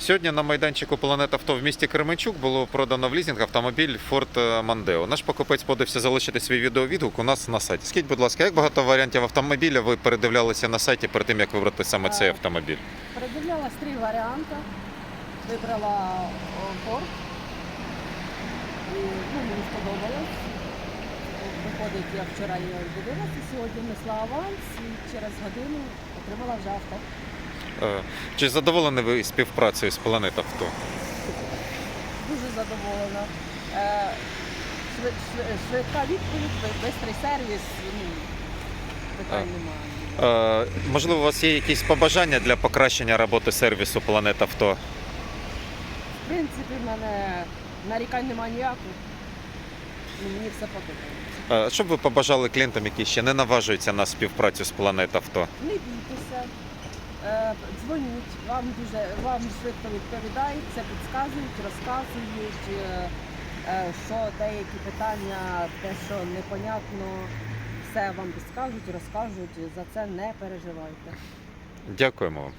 Сьогодні на майданчику Планет Авто в місті Кременчук було продано в лізинг автомобіль Ford Mondeo. Наш покупець подивився залишити свій відеовідгук у нас на сайті. Скажіть, будь ласка, як багато варіантів автомобіля ви передивлялися на сайті перед тим, як вибрати саме цей Е, автомобіль? Передивлялась три варіанти. Вибрала Ford. Ну, мені сподобалось. Виходить, я вчора її дивилася, сьогодні внесла аванс і через годину отримала вже авто. Е, Чи задоволені ви співпрацею з Планет Авто? Дуже задоволена. Е, швид- швид- Швидка відповідь, швидкий сервіс. Ну, питань немає. Е, Можливо, у вас є якісь побажання для покращення роботи сервісу Планет Авто? В принципі, в мене нарікань немає ніяких. Ну, мені все подобається. Що б ви побажали клієнтам, які ще не наважуються на співпрацю з Планет Авто? Не бійтеся, дзвоніть, вам дуже вам швидко відповідають, все підказують, розказують, е, е, що деякі питання, те, що непонятно, все вам підскажуть, розкажуть. За це не переживайте. Дякуємо вам.